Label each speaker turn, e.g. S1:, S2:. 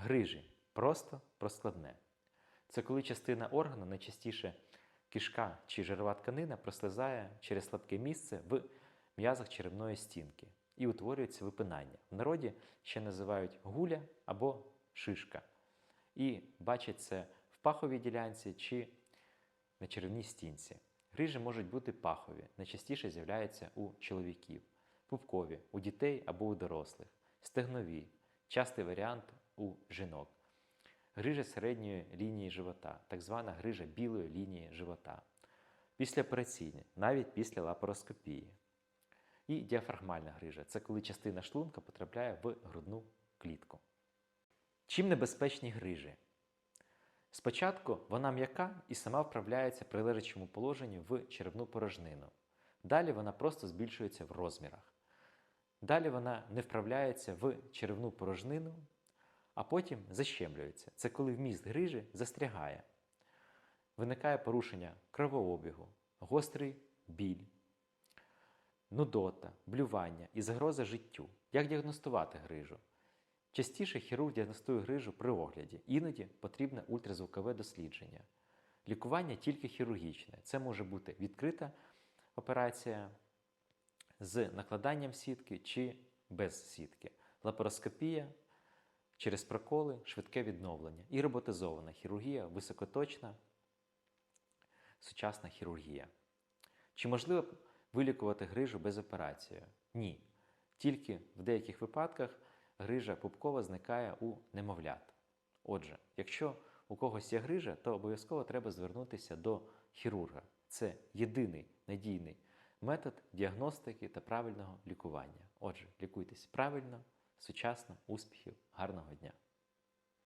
S1: Грижі просто про складне. Це коли частина органу, найчастіше кишка чи жирова тканина, прослизає через слабке місце в м'язах черевної стінки і утворюється випинання. В народі ще називають гуля або шишка. І бачать це в паховій ділянці чи на черевній стінці. Грижі можуть бути пахові, найчастіше з'являються у чоловіків, пупкові, у дітей або у дорослих, стегнові, частий варіант у жінок. Грижа середньої лінії живота, так звана грижа білої лінії живота. Післяопераційні, навіть після лапароскопії. І діафрагмальна грижа це коли частина шлунка потрапляє в грудну клітку. Чим небезпечні грижі? Спочатку вона м'яка і сама вправляється при лежачому положенні в черевну порожнину. Далі вона просто збільшується в розмірах. Далі вона не вправляється в черевну порожнину, а потім защемлюється. Це коли вміст грижі застрягає. Виникає порушення кровообігу, гострий біль, нудота, блювання і загроза життю. Як діагностувати грижу? Частіше хірург діагностує грижу при огляді, іноді потрібне ультразвукове дослідження. Лікування тільки хірургічне. Це може бути відкрита операція з накладанням сітки чи без сітки, лапароскопія через проколи, швидке відновлення і роботизована хірургія, високоточна сучасна хірургія. Чи можливо вилікувати грижу без операції? Ні. Тільки в деяких випадках грижа пупкова зникає у немовлят. Отже, якщо у когось є грижа, то обов'язково треба звернутися до хірурга. Це єдиний надійний метод діагностики та правильного лікування. Отже, лікуйтесь правильно, сучасно, успіхів, гарного дня!